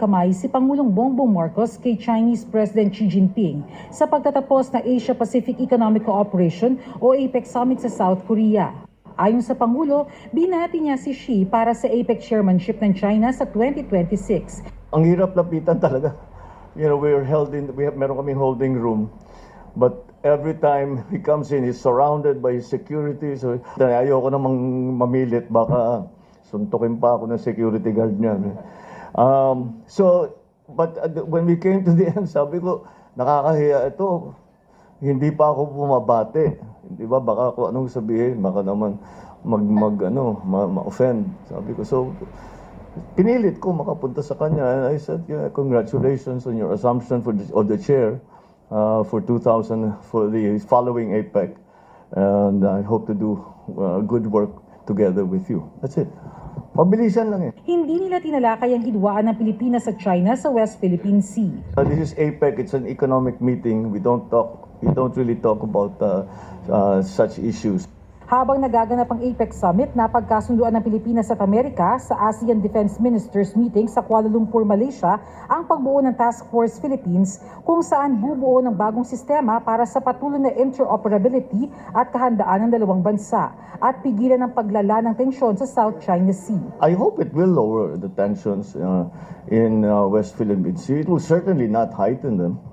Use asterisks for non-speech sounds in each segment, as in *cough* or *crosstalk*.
kamay si Pangulong Bongbong Marcos kay Chinese President Xi Jinping sa pagtatapos ng Asia-Pacific Economic Cooperation o APEC Summit sa South Korea. Ayon sa Pangulo, binati niya si Xi para sa APEC chairmanship ng China sa 2026. Ang hirap lapitan talaga. You know, we're held in, we have, meron kaming holding room. But every time he comes in, he's surrounded by security. So, ayoko namang mamilit. Baka suntukin pa ako ng security guard niya. Um, so, but uh, when we came to the end, *laughs* sabi ko, nakakahiya ito. Hindi pa ako bumabate. Di ba? Baka kung anong sabihin, baka naman mag, mag ano, ma- ma-offend. Sabi ko, so, pinilit ko makapunta sa kanya and I said, yeah, congratulations on your assumption for the, of the chair uh, for 2000 for the following APEC and I hope to do uh, good work together with you. That's it. Mabilisan lang eh. Hindi nila tinalakay ang hidwaan ng Pilipinas sa China sa West Philippine Sea. Uh, this is APEC. It's an economic meeting. We don't talk. We don't really talk about uh, uh, such issues. Habang nagaganap ang APEC Summit, napagkasunduan ng Pilipinas at Amerika sa ASEAN Defense Ministers Meeting sa Kuala Lumpur, Malaysia, ang pagbuo ng Task Force Philippines kung saan bubuo ng bagong sistema para sa patuloy na interoperability at kahandaan ng dalawang bansa at pigilan ang paglala ng tensyon sa South China Sea. I hope it will lower the tensions uh, in uh, West Philippine Sea. It will certainly not heighten them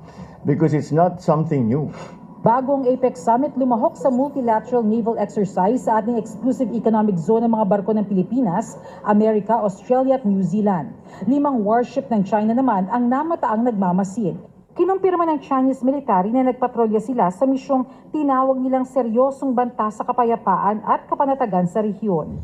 because it's not something new. Bagong APEC Summit lumahok sa multilateral naval exercise sa ating exclusive economic zone ng mga barko ng Pilipinas, Amerika, Australia at New Zealand. Limang warship ng China naman ang namataang nagmamasid. Kinumpirma ng Chinese military na nagpatrolya sila sa misyong tinawag nilang seryosong banta sa kapayapaan at kapanatagan sa rehiyon.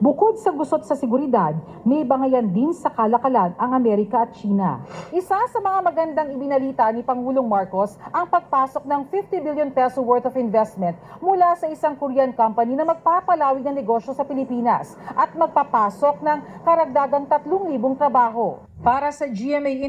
Bukod sa gusot sa seguridad, may bangayan din sa kalakalan ang Amerika at China. Isa sa mga magandang ibinalita ni Pangulong Marcos ang pagpasok ng 50 billion peso worth of investment mula sa isang Korean company na magpapalawig ng negosyo sa Pilipinas at magpapasok ng karagdagang 3,000 trabaho. Para sa GMA